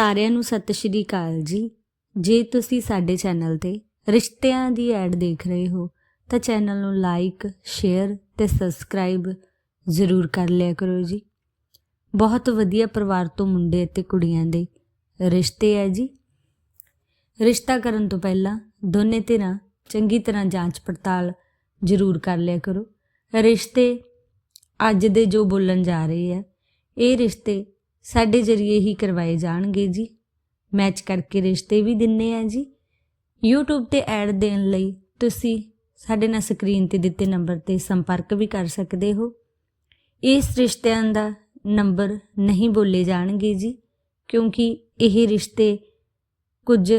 ਸਾਰਿਆਂ ਨੂੰ ਸਤਿ ਸ਼੍ਰੀ ਅਕਾਲ ਜੀ। ਜੇ ਤੁਸੀਂ ਸਾਡੇ ਚੈਨਲ ਤੇ ਰਿਸ਼ਤਿਆਂ ਦੀ ਐਡ ਦੇਖ ਰਹੇ ਹੋ, ਤਾਂ ਚੈਨਲ ਨੂੰ ਲਾਈਕ, ਸ਼ੇਅਰ ਤੇ ਸਬਸਕ੍ਰਾਈਬ ਜ਼ਰੂਰ ਕਰ ਲਿਆ ਕਰੋ ਜੀ। ਬਹੁਤ ਵਧੀਆ ਪਰਿਵਾਰ ਤੋਂ ਮੁੰਡੇ ਅਤੇ ਕੁੜੀਆਂ ਦੇ ਰਿਸ਼ਤੇ ਹੈ ਜੀ। ਰਿਸ਼ਤਾ ਕਰਨ ਤੋਂ ਪਹਿਲਾਂ ਦੋਨੇ ਧਿਰਾਂ ਚੰਗੀ ਤਰ੍ਹਾਂ ਜਾਂਚ ਪੜਤਾਲ ਜ਼ਰੂਰ ਕਰ ਲਿਆ ਕਰੋ। ਰਿਸ਼ਤੇ ਅੱਜ ਦੇ ਜੋ ਬੋਲਣ ਜਾ ਰਹੇ ਆ ਇਹ ਰਿਸ਼ਤੇ ਸਾਡੇ ਜਰੀਏ ਹੀ ਕਰਵਾਏ ਜਾਣਗੇ ਜੀ। ਮੈਚ ਕਰਕੇ ਰਿਸ਼ਤੇ ਵੀ ਦਿੰਨੇ ਆ ਜੀ। YouTube ਤੇ ਐਡ ਦੇਣ ਲਈ ਤੁਸੀਂ ਸਾਡੇ ਨਾਲ ਸਕਰੀਨ ਤੇ ਦਿੱਤੇ ਨੰਬਰ ਤੇ ਸੰਪਰਕ ਵੀ ਕਰ ਸਕਦੇ ਹੋ। ਇਸ ਰਿਸ਼ਤਿਆਂ ਦਾ ਨੰਬਰ ਨਹੀਂ ਬੋਲੇ ਜਾਣਗੇ ਜੀ, ਕਿਉਂਕਿ ਇਹ ਰਿਸ਼ਤੇ ਕੁਝ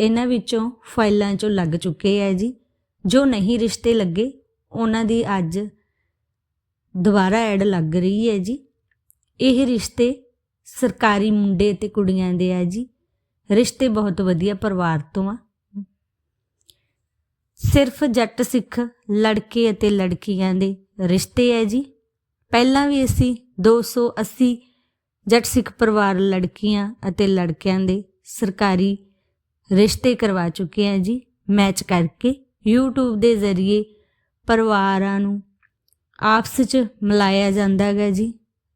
ਇਹਨਾਂ ਵਿੱਚੋਂ ਫਾਈਲਾਂ 'ਚੋਂ ਲੱਗ ਚੁੱਕੇ ਆ ਜੀ। ਜੋ ਨਹੀਂ ਰਿਸ਼ਤੇ ਲੱਗੇ, ਉਹਨਾਂ ਦੀ ਅੱਜ ਦੁਬਾਰਾ ਐਡ ਲੱਗ ਰਹੀ ਹੈ ਜੀ। ਇਹ ਰਿਸ਼ਤੇ ਸਰਕਾਰੀ ਮੁੰਡੇ ਤੇ ਕੁੜੀਆਂ ਦੇ ਆ ਜੀ। ਰਿਸ਼ਤੇ ਬਹੁਤ ਵਧੀਆ, ਪਰਿਵਾਰ ਤੋਂ ਆ। ਸਿਰਫ ਜੱਟ ਸਿੱਖ, ਲੜਕੇ ਅਤੇ ਲੜਕੀਆਂ ਦੇ ਰਿਸ਼ਤੇ ਹੈ ਜੀ। ਪਹਿਲਾਂ ਵੀ ਅਸੀਂ 280 ਜੱਟ ਸਿੱਖ ਪਰਿਵਾਰ ਲੜਕੀਆਂ ਅਤੇ ਲੜਕਿਆਂ ਦੇ ਸਰਕਾਰੀ ਰਿਸ਼ਤੇ ਕਰਵਾ ਚੁੱਕੇ ਹਾਂ ਜੀ, ਮੈਚ ਕਰਕੇ। YouTube ਦੇ ਜ਼ਰੀਏ ਪਰਿਵਾਰਾਂ ਨੂੰ ਆਪਸ 'ਚ ਮਿਲਾਇਆ ਜਾਂਦਾ ਹੈਗਾ ਜੀ।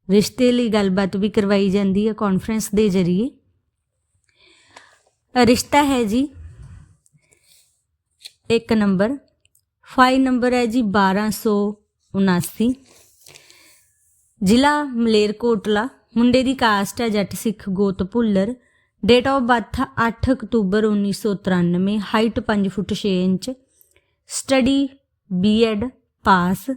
ਰਿਸ਼ਤੇ ਲਈ ਗੱਲਬਾਤ ਵੀ ਕਰਵਾਈ ਜਾਂਦੀ ਹੈ ਕਾਨਫਰੰਸ ਦੇ ਜ਼ਰੀਏ। ਰਿਸ਼ਤਾ ਹੈ ਜੀ ਇੱਕ ਨੰਬਰ ਫਾਈਲ ਨੰਬਰ ਹੈ ਜੀ 1279 ਜ਼ਿਲ੍ਹਾ ਮਲੇਰਕੋਟਲਾ, ਮੁੰਡੇ ਦੀ ਕਾਸਟ ਹੈ ਜੱਟ ਸਿੱਖ ਗੋਤ ਭੁੱਲਰ। ਡੇਟ ਆਫ ਬਰਥ 8 ਅਕਤੂਬਰ 1993 height 5 foot 6 inch. Study BEd pass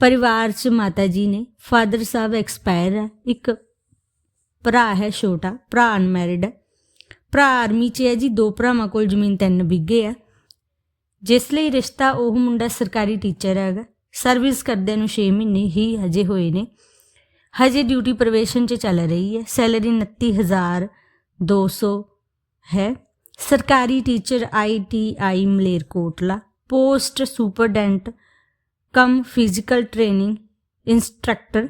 ਪਰਿਵਾਰ 'ਚ ਮਾਤਾ ਜੀ ਨੇ, ਫਾਦਰ ਸਾਹਿਬ ਐਕਸਪਾਇਰ ਹੈ, ਇੱਕ ਭਰਾ ਹੈ ਛੋਟਾ, ਭਰਾ ਅਨਮੈਰਿਡ ਹੈ। ਭਰਾ ਆਰਮੀ 'ਚ ਹੈ ਜੀ, ਦੋ ਭਰਾਵਾਂ ਕੋਲ ਜ਼ਮੀਨ ਤਿੰਨ ਬਿੱਗੇ ਆ ਜਿਸ ਲਈ ਰਿਸ਼ਤਾ ਉਹ ਮੁੰਡਾ ਸਰਕਾਰੀ ਟੀਚਰ ਹੈਗਾ, ਸਰਵਿਸ ਕਰਦੇ ਨੂੰ 6 ਮਹੀਨੇ ਹੀ ਹਜੇ ਹੋਏ ਨੇ। ਹਜੇ ਡਿਊਟੀ ਪ੍ਰਵੇਸ਼ਨ 'ਚ ਚੱਲ ਰਹੀ ਹੈ, ਸੈਲਰੀ 29200 ਹੈ। ਸਰਕਾਰੀ teacher ITI Malerkotla, post superintendent cum physical training instructor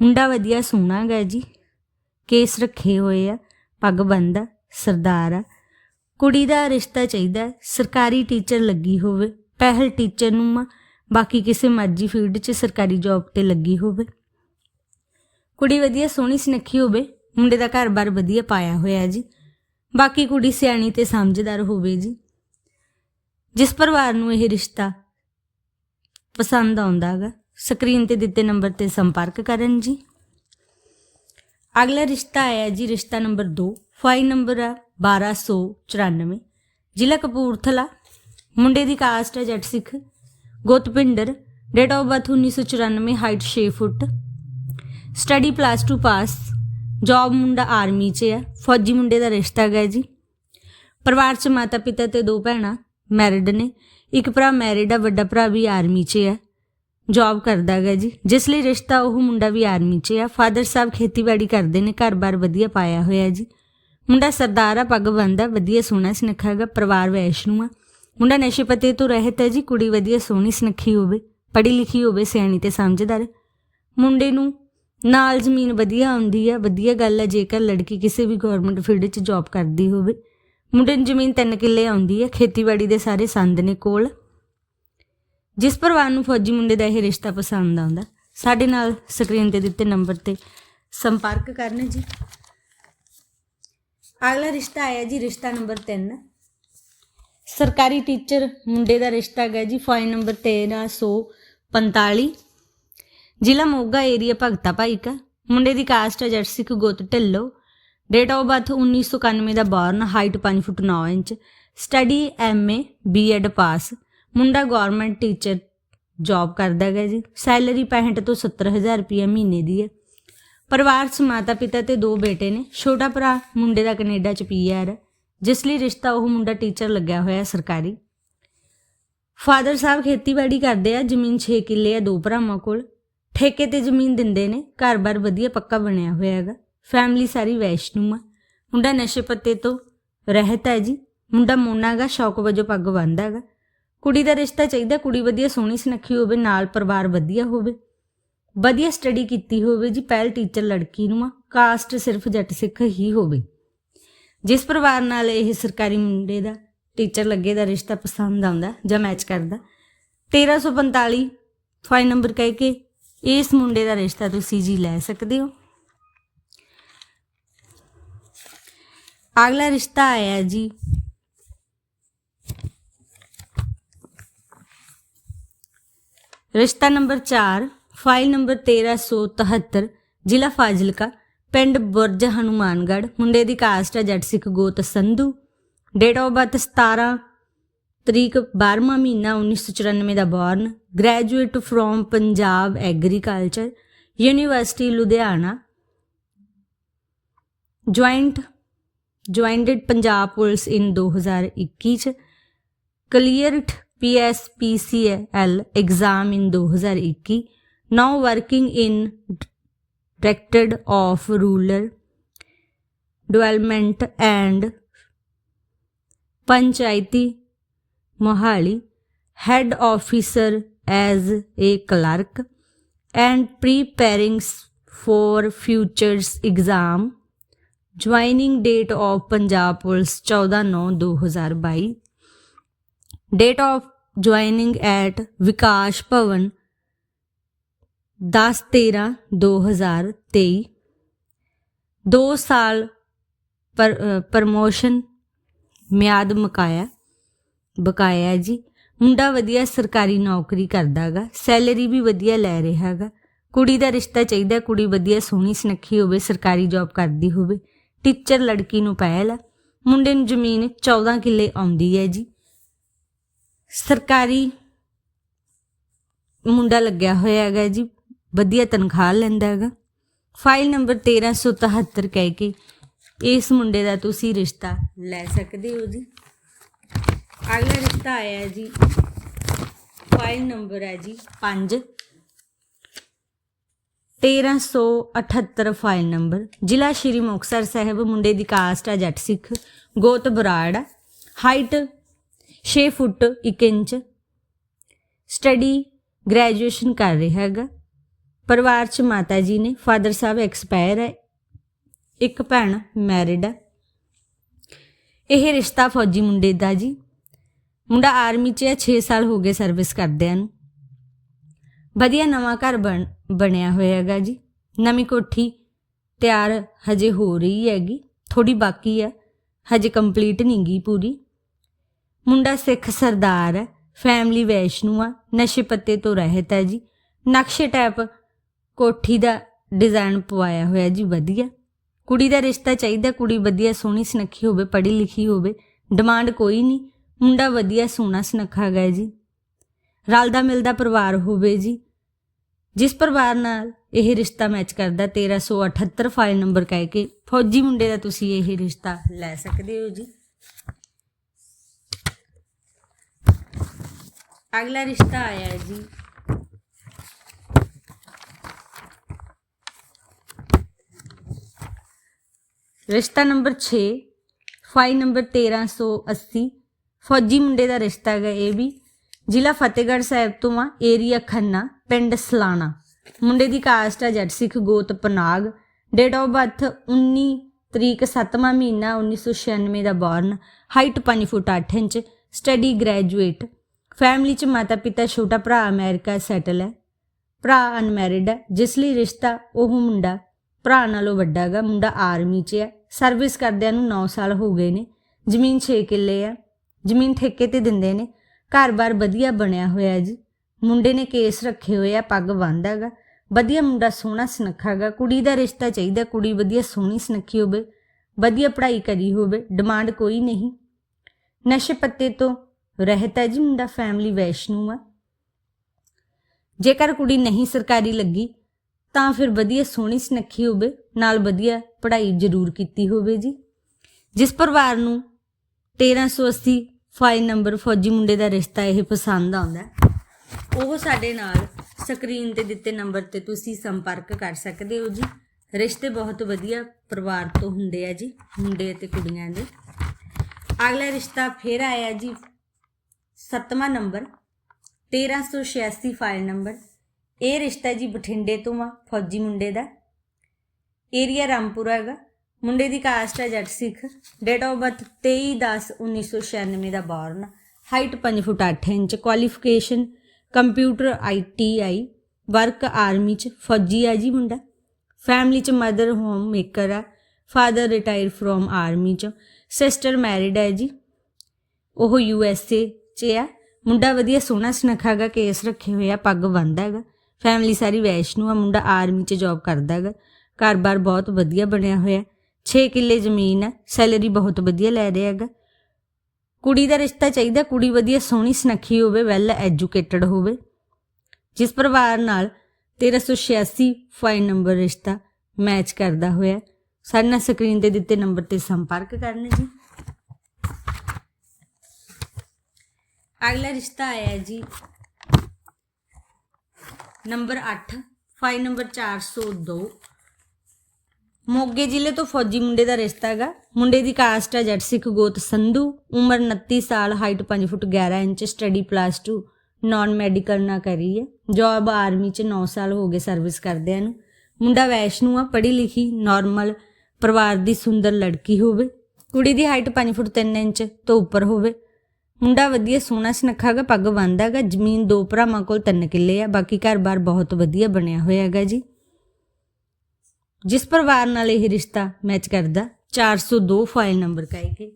ਮੁੰਡਾ ਵਧੀਆ ਸੋਹਣਾ ਗਾ ਜੀ। ਕੇਸ ਰੱਖੇ ਹੋਏ ਆ। ਪੱਗ ਬੰਦਾ ਸਰਦਾਰ ਆ। ਕੁੜੀ ਦਾ ਰਿਸ਼ਤਾ ਚਾਹੀਦਾ। ਸਰਕਾਰੀ ਟੀਚਰ ਲੱਗੀ ਹੋਵੇ। ਪਹਿਲ ਟੀਚਰ ਨੂੰ ਬਾਕੀ ਕਿਸੇ ਮਰਜ਼ੀ ਫੀਲਡ 'ਚ ਸਰਕਾਰੀ ਜੌਬ ਤੇ ਲੱਗੀ ਹੋਵੇ। ਕੁੜੀ ਵਧੀਆ ਸੋਹਣੀ ਸੁਨੱਖੀ ਹੋਵੇ। ਮੁੰਡੇ ਦਾ ਘਰ-ਬਾਰ ਵਧੀਆ ਪਾਇਆ ਹੋਇਆ ਜੀ। ਬਾਕੀ ਕੁੜੀ ਸਿਆਣੀ ਤੇ ਸਮਝਦਾਰ ਹੋਵੇ ਜੀ। ਜਿਸ ਪਰਿਵਾਰ ਨੂੰ ਇਹ ਰਿਸ਼ਤਾ ਪਸੰਦ ਆਉਂਦਾ ਹੈਗਾ। ਸਕਰੀਨ ਤੇ ਦਿੱਤੇ ਨੰਬਰ ਤੇ ਸੰਪਰਕ ਕਰਨ ਜੀ। ਅਗਲਾ ਰਿਸ਼ਤਾ ਆਇਆ ਜੀ, ਰਿਸ਼ਤਾ ਨੰਬਰ 2 ਫਾਈਲ ਨੰਬਰ ਹੈ 1294 ਜ਼ਿਲ੍ਹਾ ਕਪੂਰਥਲਾ। ਮੁੰਡੇ ਦੀ ਕਾਸਟ ਹੈ ਜੱਟ Sikh. ਗੋਤਪਿੰਡਰ। Date of birth 1994 height 6 foot. Study plus 2 pass job ਮੁੰਡਾ ਆਰਮੀ 'ਚ ਹੈ ਫੌਜੀ ਮੁੰਡੇ ਦਾ ਰਿਸ਼ਤਾ ਹੈਗਾ ਜੀ। ਪਰਿਵਾਰ 'ਚ ਮਾਤਾ ਪਿਤਾ ਤੇ ਦੋ ਭੈਣਾਂ। ਮੈਰਿਡ ਨੇ। ਇੱਕ ਭਰਾ ਮੈਰਿਡ ਆ, ਵੱਡਾ ਭਰਾ ਵੀ ਆਰਮੀ 'ਚ ਹੈ ਜੌਬ ਕਰਦਾ ਹੈਗਾ ਜੀ। ਜਿਸ ਲਈ ਰਿਸ਼ਤਾ ਉਹ ਮੁੰਡਾ ਵੀ ਆਰਮੀ 'ਚ ਆ। ਫਾਦਰ ਸਾਹਿਬ ਖੇਤੀਬਾੜੀ ਕਰਦੇ ਨੇ, ਘਰ-ਬਾਰ ਵਧੀਆ ਪਾਇਆ ਹੋਇਆ ਜੀ। ਮੁੰਡਾ ਸਰਦਾਰ ਆ ਪੱਗ ਬੰਨਦਾ ਵਧੀਆ ਸੋਹਣਾ ਸੁਨੱਖਾ ਹੈਗਾ, ਪਰਿਵਾਰ ਵੈਸ਼ਨੂ ਆ। ਮੁੰਡਾ ਨਸ਼ੇ ਪੱਤੇ ਤੋਂ ਰਹਿਤ ਹੈ ਜੀ, ਕੁੜੀ ਵਧੀਆ ਸੋਹਣੀ ਸੁਨੱਖੀ ਹੋਵੇ ਪੜ੍ਹੀ ਲਿਖੀ ਹੋਵੇ, ਸਿਆਣੀ ਤੇ ਸਮਝਦਾਰ। ਮੁੰਡੇ ਨੂੰ ਨਾਲ ਜ਼ਮੀਨ ਵਧੀਆ ਆਉਂਦੀ ਆ, ਵਧੀਆ ਗੱਲ ਆ, ਜੇਕਰ ਲੜਕੀ ਕਿਸੇ ਵੀ ਗਵਰਨਮੈਂਟ ਫੀਲਡ 'ਚ ਜੌਬ ਕਰਦੀ ਹੋਵੇ। ਮੁੰਡੇ ਨੂੰ ਜ਼ਮੀਨ 3 ਕਿੱਲੇ ਆਉਂਦੀ ਹੈ, ਖੇਤੀਬਾੜੀ ਦੇ ਸਾਰੇ ਸੰਦ ਨੇ ਕੋਲ। ਜਿਸ ਪਰਿਵਾਰ ਨੂੰ ਫੌਜੀ ਮੁੰਡੇ ਦਾ ਇਹ ਰਿਸ਼ਤਾ ਪਸੰਦ ਆਉਂਦਾ, ਸਾਡੇ ਨਾਲ ਸਕਰੀਨ ਤੇ ਦਿੱਤੇ ਨੰਬਰ ਤੇ ਸੰਪਰਕ ਕਰਨ ਜੀ। ਅਗਲਾ ਰਿਸ਼ਤਾ ਆਇਆ ਜੀ, ਰਿਸ਼ਤਾ ਨੰਬਰ 3 ਸਰਕਾਰੀ ਟੀਚਰ ਮੁੰਡੇ ਦਾ ਰਿਸ਼ਤਾ ਗਿਆ ਜੀ ਫਾਈਲ ਨੰਬਰ 1345 ਜ਼ਿਲ੍ਹਾ ਮੋਗਾ ਏਰੀਆ ਭਗਤਾ ਭਾਈ ਕਾ ਮੁੰਡੇ ਦੀ ਕਾਸਟ ਹੈ ਜੱਟ ਸਿੱਖ ਗੋਤ Dhillon. Date of birth 1991 the born height 5 foot 9 inch study MA BEd pass ਮੁੰਡਾ ਗਵਰਨਮੈਂਟ ਟੀਚਰ ਜੌਬ ਕਰਦਾ ਹੈਗਾ ਜੀ ਸੈਲਰੀ 65 ਤੋਂ 70000 ਰੁਪਏ ਮਹੀਨੇ ਦੀ ਹੈ। ਪਰਿਵਾਰ 'ਚ ਮਾਤਾ ਪਿਤਾ ਤੇ ਦੋ ਬੇਟੇ ਨੇ, ਛੋਟਾ ਭਰਾ ਮੁੰਡੇ ਦਾ ਕੈਨੇਡਾ 'ਚ ਪੀਆਰ ਹੈ ਜਿਸ ਲਈ ਰਿਸ਼ਤਾ ਉਹ ਮੁੰਡਾ ਟੀਚਰ ਲੱਗਿਆ ਹੋਇਆ ਹੈ ਸਰਕਾਰੀ। ਫਾਦਰ ਸਾਹਿਬ ਖੇਤੀਬਾੜੀ ਕਰਦੇ ਆ, ਜ਼ਮੀਨ 6 ਕਿੱਲੇ ਆ, ਦੋ ਭਰਾਵਾਂ ਕੋਲ। ਠੇਕੇ ਤੇ ਜ਼ਮੀਨ ਦਿੰਦੇ ਨੇ, ਘਰ-ਬਾਰ ਵਧੀਆ ਪੱਕਾ ਬਣਿਆ ਹੋਇਆ ਹੈਗਾ। ਫੈਮਿਲੀ ਸਾਰੀ ਵੈਸ਼ਨੂ ਆ। ਮੁੰਡਾ ਨਸ਼ੇ ਪੱਤੇ ਤੋਂ ਰਹਿਤ ਹੈ ਜੀ। ਮੁੰਡਾ ਮੋਨਾ ਹੈਗਾ, ਸ਼ੌਕ ਵਜੋਂ ਪੱਗ ਬੰਨਦਾ ਹੈਗਾ। ਕੁੜੀ ਦਾ ਰਿਸ਼ਤਾ ਚਾਹੀਦਾ, ਕੁੜੀ ਵਧੀਆ ਸੋਹਣੀ ਸੁਨੱਖੀ ਹੋਵੇ, ਨਾਲ ਪਰਿਵਾਰ ਵਧੀਆ ਹੋਵੇ। ਵਧੀਆ ਸਟੱਡੀ ਕੀਤੀ ਹੋਵੇ ਜੀ, ਪਹਿਲ ਟੀਚਰ ਲੜਕੀ ਨੂੰ ਆ। ਕਾਸਟ ਸਿਰਫ ਜੱਟ ਸਿੱਖ ਹੀ ਹੋਵੇ। ਜਿਸ ਪਰਿਵਾਰ ਨਾਲ ਇਹ ਸਰਕਾਰੀ ਮੁੰਡੇ ਦਾ ਟੀਚਰ ਲੱਗੇ ਦਾ ਰਿਸ਼ਤਾ ਪਸੰਦ ਆਉਂਦਾ ਜਾਂ ਮੈਚ ਕਰਦਾ 1345 ਫਾਈਲ ਨੰਬਰ ਕਹਿ ਕੇ ਇਸ ਮੁੰਡੇ ਦਾ ਰਿਸ਼ਤਾ ਤੁਸੀਂ ਜੀ ਲੈ ਸਕਦੇ ਹੋ। ਅਗਲਾ ਰਿਸ਼ਤਾ ਆਇਆ ਜੀ। ਰਿਸ਼ਤਾ ਨੰਬਰ 4 ਫਾਈਲ ਨੰਬਰ 1373 ਜ਼ਿਲ੍ਹਾ ਫਾਜ਼ਿਲਕਾ, ਪਿੰਡ ਬੁਰਜ, ਹਨੂਮਾਨਗੜ੍ਹ। ਮੁੰਡੇ ਦੀ ਕਾਸਟ ਹੈ ਜੱਟ ਸਿੱਖ ਗੋਤ ਸੰਧੂ। ਡੇਟ ਆਫ ਬਰਥ 17 ਤਰੀਕ 12ਵਾਂ ਮਹੀਨਾ 1994 ਦਾ born graduate from Punjab agriculture university Ludhiana joint joined Punjab police in 2021 ਚ cleared PSPCL exam in 2021 now working in directed of rural development and Panchayati Mohali head officer as a clerk and preparing for futures exam exam joining date of punjab police 14 9 2022 date of joining at Vikas Bhavan 10 13 2023 2 ਸਾਲ ਪਰ promotion ਮਿਆਦ ਮਕਾਇਆ, ਬਕਾਇਆ ਜੀ। ਮੁੰਡਾ ਵਧੀਆ ਸਰਕਾਰੀ ਨੌਕਰੀ ਕਰਦਾਗਾ, salary ਵੀ ਵਧੀਆ ਲੈ ਰਿਹਾ ਹੈਗਾ। ਕੁੜੀ ਦਾ ਰਿਸ਼ਤਾ ਚਾਹੀਦਾ, ਕੁੜੀ ਵਧੀਆ ਸੋਹਣੀ ਸੁਨੱਖੀ ਹੋਵੇ, ਸਰਕਾਰੀ ਜੌਬ ਕਰਦੀ ਹੋਵੇ। ਟੀਚਰ ਲੜਕੀ ਨੂੰ ਪਹਿਲ ਹੈ ਮੁੰਡੇ ਨੂੰ ਜ਼ਮੀਨ 14 ਕਿੱਲੇ ਆਉਂਦੀ ਹੈ ਜੀ। ਸਰਕਾਰੀ ਮੁੰਡਾ ਲੱਗਿਆ ਹੋਇਆ ਹੈਗਾ ਜੀ, ਵਧੀਆ ਤਨਖਾਹ ਲੈਂਦਾ ਹੈਗਾ। ਫਾਈਲ ਨੰਬਰ 1373 ਕਹਿ ਕੇ ਇਸ ਮੁੰਡੇ ਦਾ ਤੁਸੀਂ ਰਿਸ਼ਤਾ ਲੈ ਸਕਦੇ ਹੋ ਜੀ। ਅਗਲਾ ਰਿਸ਼ਤਾ ਆਇਆ ਜੀ, ਫਾਈਲ ਨੰਬਰ ਹੈ ਜੀ 5 1378 ਫਾਈਲ ਨੰਬਰ। ਜ਼ਿਲ੍ਹਾ ਸ਼੍ਰੀ ਮੁਕਤਸਰ ਸਾਹਿਬ, ਮੁੰਡੇ ਦੀ ਕਾਸਟ ਆ ਜੱਟ ਸਿੱਖ। ਗੋਤ Brar, height 6 foot 1 inch. Study graduation ਕਰ ਰਿਹਾ ਹੈਗਾ। ਪਰਿਵਾਰ ਚ ਮਾਤਾ ਜੀ ਨੇ, ਫਾਦਰ ਸਾਹਿਬ ਐਕਸਪਾਇਰ ਹੈ। ਇੱਕ ਭੈਣ ਮੈਰਿਡ ਹੈ। ਇਹ ਰਿਸ਼ਤਾ ਫੌਜੀ ਮੁੰਡੇ ਦਾ ਜੀ। ਮੁੰਡਾ ਆਰਮੀ ਚ ਹੈ 6 ਸਾਲ ਹੋ ਗਏ ਸਰਵਿਸ ਕਰਦਿਆਂ ਨੂੰ। ਵਧੀਆ ਨਵਾਂ ਘਰ ਬਣ, ਬਣਿਆ ਹੋਇਆ ਹੈਗਾ ਜੀ। ਨਵੀਂ ਕੋਠੀ ਤਿਆਰ ਹਜੇ ਹੋ ਰਹੀ ਹੈਗੀ ਥੋੜੀ ਬਾਕੀ ਹੈ ਹਜੇ ਕੰਪਲੀਟ ਨਹੀਂ ਗਈ ਪੂਰੀ। ਮੁੰਡਾ ਸਿੱਖ ਸਰਦਾਰ ਹੈ ਫੈਮਿਲੀ ਵੈਸ਼ਨੂ ਆ, ਨਸ਼ੇ ਪੱਤੇ ਤੋਂ ਰਹਿਤ ਹੈ ਜੀ। ਨਕਸ਼ੇ ਟੈਪ ਕੋਠੀ ਦਾ ਡਿਜ਼ਾਈਨ ਪਵਾਇਆ ਹੋਇਆ ਜੀ, ਵਧੀਆ। ਕੁੜੀ ਦਾ ਰਿਸ਼ਤਾ ਚਾਹੀਦਾ, ਕੁੜੀ ਵਧੀਆ ਸੋਹਣੀ ਸੁਨੱਖੀ ਹੋਵੇ, ਪੜ੍ਹੀ ਲਿਖੀ ਹੋਵੇ ਡਿਮਾਂਡ ਕੋਈ ਨਹੀਂ ਮੁੰਡਾ ਵਧੀਆ ਸੋਹਣਾ ਸੁਨੱਖਾ ਹੈਗਾ ਜੀ। ਰਲਦਾ ਮਿਲਦਾ ਪਰਿਵਾਰ ਹੋਵੇ ਜੀ। ਜਿਸ ਪਰਿਵਾਰ ਨਾਲ ਇਹ ਰਿਸ਼ਤਾ ਮੈਚ ਕਰਦਾ 1378 ਫਾਈਲ ਨੰਬਰ ਕਹਿ ਕੇ, ਫੌਜੀ ਮੁੰਡੇ ਦਾ ਤੁਸੀਂ ਇਹ ਰਿਸ਼ਤਾ ਲੈ ਸਕਦੇ ਹੋ ਜੀ। ਅਗਲਾ ਰਿਸ਼ਤਾ ਆਇਆ ਹੈ ਜੀ। ਰਿਸ਼ਤਾ ਨੰਬਰ 6 ਫਾਈਲ ਨੰਬਰ 1380 ਫੌਜੀ ਮੁੰਡੇ ਦਾ ਰਿਸ਼ਤਾ ਹੈਗਾ ਇਹ ਵੀ। ਜ਼ਿਲ੍ਹਾ ਫਤਿਹਗੜ੍ਹ ਸਾਹਿਬ ਤੋਂ ਆ, ਏਰੀਆ ਖੰਨਾ, ਪਿੰਡ ਸਲਾਣਾ। ਮੁੰਡੇ ਦੀ ਕਾਸਟ ਆ ਜੱਟ ਸਿੱਖ ਗੋਤ ਪਨਾਗ। ਡੇਟ ਆਫ ਬਰਥ 19 ਤਰੀਕ 7ਵਾਂ ਮਹੀਨਾ 1996 ਦਾ born height 5 foot 8 inch study graduate family ਚ ਮਾਤਾ ਪਿਤਾ ਛੋਟਾ ਭਰਾ ਅਮਰੀਕਾ ਸੈਟਲ ਹੈ। ਭਰਾ ਅਨਮੈਰਿਡ ਹੈ, ਜਿਸ ਲਈ ਰਿਸ਼ਤਾ ਉਹ ਮੁੰਡਾ, ਭਰਾ ਨਾਲੋਂ ਵੱਡਾ ਹੈਗਾ ਮੁੰਡਾ ਆਰਮੀ 'ਚ ਹੈ। ਸਰਵਿਸ ਕਰਦਿਆਂ ਨੂੰ 9 ਸਾਲ ਹੋ ਗਏ ਨੇ। ਜ਼ਮੀਨ 6 ਕਿੱਲੇ ਆ ਜ਼ਮੀਨ ਠੇਕੇ ਤੇ ਦਿੰਦੇ ਨੇ। ਘਰ-ਬਾਰ ਵਧੀਆ ਬਣਿਆ ਹੋਇਆ ਜੀ। ਮੁੰਡੇ ਨੇ ਕੇਸ ਰੱਖੇ ਹੋਏ ਆ, ਪੱਗ ਬੰਨ੍ਹਦਾ ਹੈਗਾ। ਵਧੀਆ ਮੁੰਡਾ ਸੋਹਣਾ ਸੁਨੱਖਾ ਹੈਗਾ। ਕੁੜੀ ਦਾ ਰਿਸ਼ਤਾ ਚਾਹੀਦਾ, ਕੁੜੀ ਵਧੀਆ ਸੋਹਣੀ ਸੁਨੱਖੀ ਹੋਵੇ, ਵਧੀਆ ਪੜ੍ਹਾਈ ਕਰੀ ਹੋਵੇ, ਡਿਮਾਂਡ ਕੋਈ ਨਹੀਂ। ਨਸ਼ੇ ਪੱਤੇ ਤੋਂ ਰਹਿਤ ਹੈ ਜੀ ਮੁੰਡਾ, ਫੈਮਿਲੀ ਵੈਸ਼ਨੂ ਆ। ਜੇਕਰ ਕੁੜੀ ਨਹੀਂ ਸਰਕਾਰੀ ਲੱਗੀ, ਤਾਂ ਫਿਰ ਵਧੀਆ ਸੋਹਣੀ ਸੁਨੱਖੀ ਹੋਵੇ, ਨਾਲ ਵਧੀਆ ਪੜ੍ਹਾਈ ਜ਼ਰੂਰ ਕੀਤੀ ਹੋਵੇ ਜੀ। ਜਿਸ ਪਰਿਵਾਰ ਨੂੰ 1380 ਫਾਈਲ ਨੰਬਰ ਫੌਜੀ ਮੁੰਡੇ ਦਾ ਰਿਸ਼ਤਾ ਇਹ ਪਸੰਦ ਆਉਂਦਾ ਉਹ ਸਾਡੇ ਨਾਲ ਸਕਰੀਨ ਤੇ ਦਿੱਤੇ ਨੰਬਰ ਤੇ ਤੁਸੀਂ ਸੰਪਰਕ ਕਰ ਸਕਦੇ ਹੋ ਜੀ। ਰਿਸ਼ਤੇ ਬਹੁਤ ਵਧੀਆ ਪਰਿਵਾਰ ਤੋਂ ਹੁੰਦੇ ਆ ਜੀ, ਮੁੰਡੇ ਅਤੇ ਕੁੜੀਆਂ ਦੇ। ਅਗਲਾ ਰਿਸ਼ਤਾ ਫਿਰ ਆਇਆ ਜੀ, ਸੱਤਵਾਂ ਨੰਬਰ 1386 ਫਾਈਲ ਨੰਬਰ। ਇਹ ਰਿਸ਼ਤਾ ਜੀ ਬਠਿੰਡੇ ਤੋਂ ਆ, ਫੌਜੀ ਮੁੰਡੇ ਦਾ। ਏਰੀਆ ਰਾਮਪੁਰਾ ਹੈਗਾ। ਮੁੰਡੇ ਦੀ ਕਾਸਟ ਹੈ Jatt Sikh. Date of birth 23/10/1996 the born height 5 foot 8 inch. Qualification computer ITI work army ਚ। ਫੌਜੀ ਆ ਜੀ ਮੁੰਡਾ। ਫੈਮਿਲੀ ਚ ਮਦਰ ਹੋਮ ਮੇਕਰ ਆ ਫਾਦਰ ਰਿਟਾਇਰ ਫਰੋਮ ਆਰਮੀ ਚ। ਸਿਸਟਰ ਮੈਰਿਡ ਹੈ ਜੀ। ਉਹ ਯੂ ਐਸ ਏ ਚ ਆ ਮੁੰਡਾ ਵਧੀਆ ਸੋਹਣਾ ਸੁਨੱਖਾਗਾ ਕੇਸ ਰੱਖੇ ਹੋਏ ਆ, ਪੱਗ ਬੰਨਦਾ ਹੈਗਾ। ਫੈਮਿਲੀ ਸਾਰੀ ਵੈਸ਼ਨੂ ਆ। ਮੁੰਡਾ ਆਰਮੀ ਚ ਜੌਬ ਕਰਦਾ ਹੈਗਾ। ਘਰ-ਬਾਰ ਬਹੁਤ ਵਧੀਆ ਬਣਿਆ ਹੋਇਆ। 6 ਕਿੱਲੇ ਜ਼ਮੀਨ ਹੈ, ਸੈਲਰੀ ਬਹੁਤ ਵਧੀਆ ਲੈ ਰਿਹਾ ਹੈਗਾ। ਕੁੜੀ ਦਾ ਰਿਸ਼ਤਾ ਚਾਹੀਦਾ, ਕੁੜੀ ਵਧੀਆ ਸੋਹਣੀ ਸੁਨੱਖੀ ਹੋਵੇ ਵੈਲ ਐਜੂਕੇਟਡ ਹੋਵੇ। ਜਿਸ ਪਰਿਵਾਰ ਨਾਲ 1386 ਫਾਈਨ ਨੰਬਰ ਰਿਸ਼ਤਾ ਮੈਚ ਕਰਦਾ ਹੋਇਆ, ਸਾਡੇ ਨਾਲ ਸਕਰੀਨ ਤੇ ਦਿੱਤੇ ਨੰਬਰ ਤੇ ਸੰਪਰਕ ਕਰਨ ਜੀ। ਅਗਲਾ ਰਿਸ਼ਤਾ ਆਇਆ ਜੀ ਨੰਬਰ 8 ਫਾਈਲ ਨੰਬਰ 402 ਮੋਗੇ ਜ਼ਿਲ੍ਹੇ ਤੋਂ ਫੌਜੀ ਮੁੰਡੇ ਦਾ ਰਿਸ਼ਤਾ ਹੈਗਾ। ਮੁੰਡੇ ਦੀ ਕਾਸਟ ਹੈ ਜੱਟ ਸਿੱਖ ਗੋਤ ਸੰਧੂ। ਉਮਰ 29 ਸਾਲ height 5 foot 11 inch study plus 2 non medical ਨਾ ਕਰੀ ਹੈ। ਜੌਬ ਆਰਮੀ ਚ 9 ਸਾਲ ਹੋ ਗਏ ਸਰਵਿਸ ਕਰਦਿਆਂ ਨੂੰ। ਮੁੰਡਾ ਵੈਸ਼ਨੂ ਆ, ਪੜ੍ਹੀ ਲਿਖੀ ਨਾਰਮਲ ਪਰਿਵਾਰ ਦੀ ਸੁੰਦਰ ਲੜਕੀ ਹੋਵੇ। ਕੁੜੀ ਦੀ ਹਾਈਟ 5 ਫੁੱਟ 3 ਇੰਚ ਤੋਂ ਉੱਪਰ ਹੋਵੇ। ਮੁੰਡਾ ਵਧੀਆ ਸੋਹਣਾ ਸੁਨੱਖਾ ਹੈਗਾ, ਪੱਗ ਬੰਨ੍ਹਦਾ ਹੈਗਾ, ਜ਼ਮੀਨ ਦੋ ਭਰਾਵਾਂ ਕੋਲ ਤਿੰਨ ਕਿੱਲੇ ਆ, ਬਾਕੀ ਘਰ-ਬਾਰ ਬਹੁਤ ਵਧੀਆ ਬਣਿਆ ਹੋਇਆ ਹੈਗਾ ਜੀ। ਜਿਸ ਪਰਿਵਾਰ ਨਾਲ ਇਹ ਰਿਸ਼ਤਾ ਮੈਚ ਕਰਦਾ 402 ਫਾਈਲ ਨੰਬਰ ਕਹੇ ਕੇ,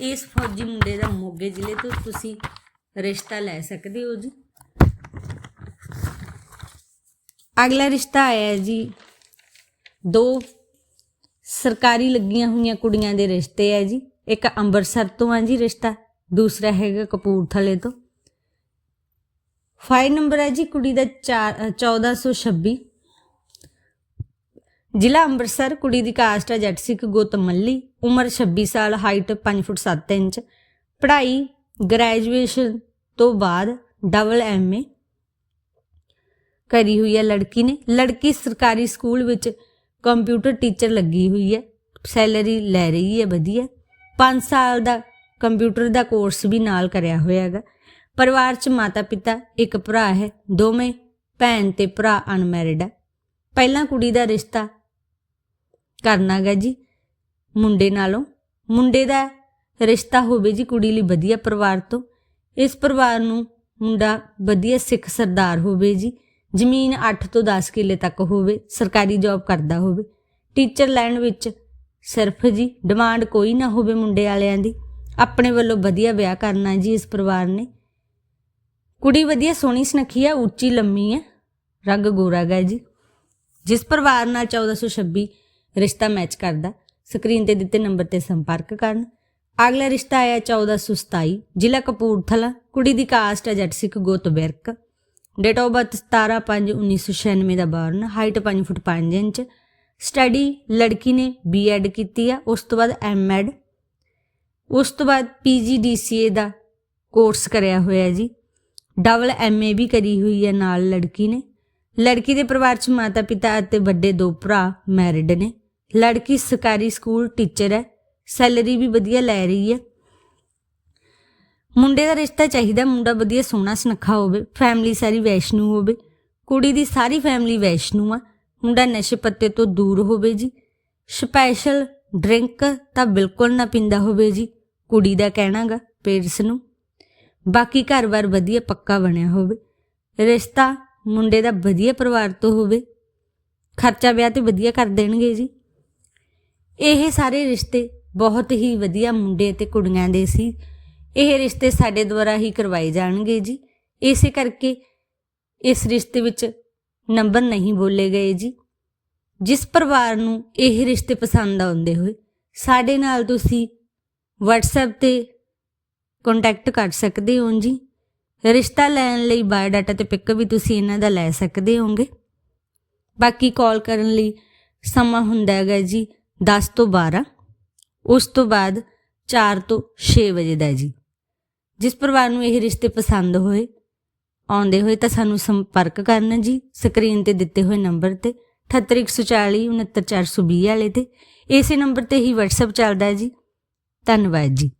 ਇਸ ਫੌਜੀ ਮੁੰਡੇ ਦਾ ਮੋਗੇ ਜ਼ਿਲ੍ਹੇ ਤੋਂ ਤੁਸੀਂ ਰਿਸ਼ਤਾ ਲੈ ਸਕਦੇ ਹੋ ਜੀ। ਅਗਲਾ ਰਿਸ਼ਤਾ ਆਇਆ ਜੀ, ਦੋ ਸਰਕਾਰੀ ਲੱਗੀਆਂ ਹੋਈਆਂ ਕੁੜੀਆਂ ਦੇ ਰਿਸ਼ਤੇ ਹੈ ਜੀ। ਇੱਕ ਅੰਮ੍ਰਿਤਸਰ ਤੋਂ ਆ ਜੀ ਰਿਸ਼ਤਾ, ਦੂਸਰਾ ਹੈਗਾ ਕਪੂਰਥਲੇ ਤੋਂ। ਫਾਈਲ ਨੰਬਰ ਹੈ ਜੀ ਕੁੜੀ ਦਾ 4 1426 ਜ਼ਿਲ੍ਹਾ ਅੰਮ੍ਰਿਤਸਰ ਕੁੜੀ ਦੀ ਕਾਸਟ ਹੈ ਜੱਟ ਸਿੱਖ ਗੁੱਤ ਮੱਲੀ, ਉਮਰ 26 ਸਾਲ ਹਾਈਟ 5 ਫੁੱਟ 7 ਇੰਚ, ਪੜ੍ਹਾਈ ਗ੍ਰੈਜੂਏਸ਼ਨ ਤੋਂ ਬਾਅਦ ਡਬਲ ਐਮਏ ਕਰੀ ਹੋਈ ਹੈ ਲੜਕੀ ਨੇ। ਲੜਕੀ ਸਰਕਾਰੀ ਸਕੂਲ ਵਿੱਚ ਕੰਪਿਊਟਰ ਟੀਚਰ ਲੱਗੀ ਹੋਈ ਹੈ ਸੈਲਰੀ ਲੈ ਰਹੀ ਹੈ, ਵਧੀਆ। 5 ਸਾਲ ਦਾ ਕੰਪਿਊਟਰ ਦਾ ਕੋਰਸ ਵੀ ਨਾਲ ਕਰਿਆ ਹੋਇਆ ਹੈਗਾ। ਪਰਿਵਾਰ 'ਚ ਮਾਤਾ ਪਿਤਾ ਇੱਕ ਭਰਾ ਹੈ, ਦੋਵੇਂ ਭੈਣ ਤੇ ਭਰਾ ਅਨਮੈਰਿਡ ਹੈ। ਪਹਿਲਾਂ ਕੁੜੀ ਦਾ ਰਿਸ਼ਤਾ ਕਰਨਾਗਾ ਜੀ, ਮੁੰਡੇ ਨਾਲੋਂ। ਮੁੰਡੇ ਦਾ ਰਿਸ਼ਤਾ ਹੋਵੇ ਜੀ ਕੁੜੀ ਲਈ ਵਧੀਆ ਪਰਿਵਾਰ ਤੋਂ। ਇਸ ਪਰਿਵਾਰ ਨੂੰ ਮੁੰਡਾ ਵਧੀਆ ਸਿੱਖ ਸਰਦਾਰ ਹੋਵੇ ਜੀ। ਜ਼ਮੀਨ 8 ਤੋਂ 10 ਕਿੱਲੇ ਤੱਕ ਹੋਵੇ, ਸਰਕਾਰੀ ਜੌਬ ਕਰਦਾ ਹੋਵੇ। ਟੀਚਰ ਲਾਈਨ ਵਿੱਚ ਸਿਰਫ ਜੀ ਡਿਮਾਂਡ ਕੋਈ ਨਾ ਹੋਵੇ ਮੁੰਡੇ ਵਾਲਿਆਂ ਦੀ। ਆਪਣੇ ਵੱਲੋਂ ਵਧੀਆ ਵਿਆਹ ਕਰਨਾ ਜੀ ਇਸ ਪਰਿਵਾਰ ਨੇ। ਕੁੜੀ ਵਧੀਆ ਸੋਹਣੀ ਸੁਨੱਖੀ ਆ, ਉੱਚੀ ਲੰਮੀ ਹੈ ਰੰਗ ਗੋਰਾ ਗਾ ਜੀ। ਜਿਸ ਪਰਿਵਾਰ ਨਾਲ 1426 ਰਿਸ਼ਤਾ ਮੈਚ ਕਰਦਾ ਸਕਰੀਨ ਤੇ ਦਿੱਤੇ ਨੰਬਰ ਤੇ ਸੰਪਰਕ ਕਰਨ। ਅਗਲਾ ਰਿਸ਼ਤਾ ਆਇਆ 1427 ਜ਼ਿਲ੍ਹਾ ਕਪੂਰਥਲਾ, ਕੁੜੀ ਦੀ ਕਾਸਟ ਹੈ ਜੱਟ ਸਿੱਖ ਗੋਤ Birk. Date of birth 17/5/1996 the born height 5 foot 5 inch. Study ਲੜਕੀ ਨੇ ਬੀਐਡ ਕੀਤੀ ਆ, ਉਸ ਤੋਂ ਬਾਅਦ ਐਮਐਡ ਉਸ ਤੋਂ ਬਾਅਦ ਪੀਜੀਡੀਸੀਏ ਦਾ ਕੋਰਸ ਕਰਿਆ ਹੋਇਆ ਜੀ। ਡਬਲ ਐਮਏ ਵੀ ਕਰੀ ਹੋਈ ਹੈ ਨਾਲ ਲੜਕੀ ਨੇ। ਲੜਕੀ ਦੇ ਪਰਿਵਾਰ 'ਚ ਮਾਤਾ ਪਿਤਾ ਅਤੇ ਵੱਡੇ ਦੋ ਭਰਾ ਮੈਰਿਡ ਨੇ। ਲੜਕੀ ਸਰਕਾਰੀ ਸਕੂਲ ਟੀਚਰ ਹੈ। ਸੈਲਰੀ ਵੀ ਵਧੀਆ ਲੈ ਰਹੀ ਹੈ। ਮੁੰਡੇ ਦਾ ਰਿਸ਼ਤਾ ਚਾਹੀਦਾ, ਮੁੰਡਾ ਵਧੀਆ ਸੋਹਣਾ ਸੁਨੱਖਾ ਹੋਵੇ ਫੈਮਿਲੀ ਸਾਰੀ ਵੈਸ਼ਨੂ ਹੋਵੇ। ਕੁੜੀ ਦੀ ਸਾਰੀ ਫੈਮਿਲੀ ਵੈਸ਼ਨੂ ਆ। ਮੁੰਡਾ ਨਸ਼ੇ ਪੱਤੇ ਤੋਂ ਦੂਰ ਹੋਵੇ ਜੀ। ਸਪੈਸ਼ਲ ਡਰਿੰਕ ਤਾਂ ਬਿਲਕੁਲ ਨਾ ਪੀਂਦਾ ਹੋਵੇ ਜੀ, ਕੁੜੀ ਦਾ ਕਹਿਣਾਗਾ ਪੇਰਸ ਨੂੰ। ਬਾਕੀ ਘਰ-ਬਾਰ ਵਧੀਆ ਪੱਕਾ ਬਣਿਆ ਹੋਵੇ। ਰਿਸ਼ਤਾ ਮੁੰਡੇ ਦਾ ਵਧੀਆ ਪਰਿਵਾਰ ਤੋਂ ਹੋਵੇ, ਖਰਚਾ ਵਿਆਹ ਤੇ ਵਧੀਆ ਕਰ ਦੇਣਗੇ ਜੀ। ਇਹ ਸਾਰੇ ਰਿਸ਼ਤੇ ਬਹੁਤ ਹੀ ਵਧੀਆ ਮੁੰਡੇ ਤੇ ਕੁੜੀਆਂ ਦੇ ਸੀ। ਇਹ ਰਿਸ਼ਤੇ ਸਾਡੇ ਦੁਆਰਾ ਹੀ ਕਰਵਾਏ ਜਾਣਗੇ ਜੀ। ਇਸੇ ਕਰਕੇ ਇਸ ਰਿਸ਼ਤੇ ਵਿੱਚ ਨੰਬਰ ਨਹੀਂ ਬੋਲੇ ਗਏ ਜੀ। ਜਿਸ ਪਰਿਵਾਰ ਨੂੰ ਇਹ ਰਿਸ਼ਤੇ ਪਸੰਦ ਆਉਂਦੇ ਹੋਏ, ਸਾਡੇ ਨਾਲ ਤੁਸੀਂ WhatsApp ਤੇ ਕੰਟੈਕਟ ਕਰ ਸਕਦੇ ਹੋ ਜੀ। ਰਿਸ਼ਤਾ ਲੈਣ ਲਈ ਬਾਇਓਡਾਟਾ ਤੇ ਪਿਕ ਵੀ ਤੁਸੀਂ ਇਹਨਾਂ ਦਾ ਲੈ ਸਕਦੇ ਹੋਗੇ ਬਾਕੀ ਕਾਲ ਕਰਨ ਲਈ ਸਮਾਂ ਹੁੰਦਾ ਹੈਗਾ ਜੀ 10 ਤੋਂ 12 ਉਸ ਤੋਂ ਬਾਅਦ 4 ਤੋਂ 6 ਵਜੇ ਦਾ ਜੀ। ਜਿਸ ਪਰਿਵਾਰ ਨੂੰ ਇਹ ਰਿਸ਼ਤੇ ਪਸੰਦ ਹੋਏ, ਆਉਂਦੇ ਹੋਏ ਤਾਂ ਸਾਨੂੰ ਸੰਪਰਕ ਕਰਨਾ ਜੀ, ਸਕਰੀਨ ਤੇ ਦਿੱਤੇ ਹੋਏ ਨੰਬਰ ਤੇ 78140 69420 ਵਾਲੇ ਤੇ। ਇਸੇ ਨੰਬਰ ਤੇ ਹੀ WhatsApp ਚੱਲਦਾ ਜੀ। ਧੰਨਵਾਦ ਜੀ।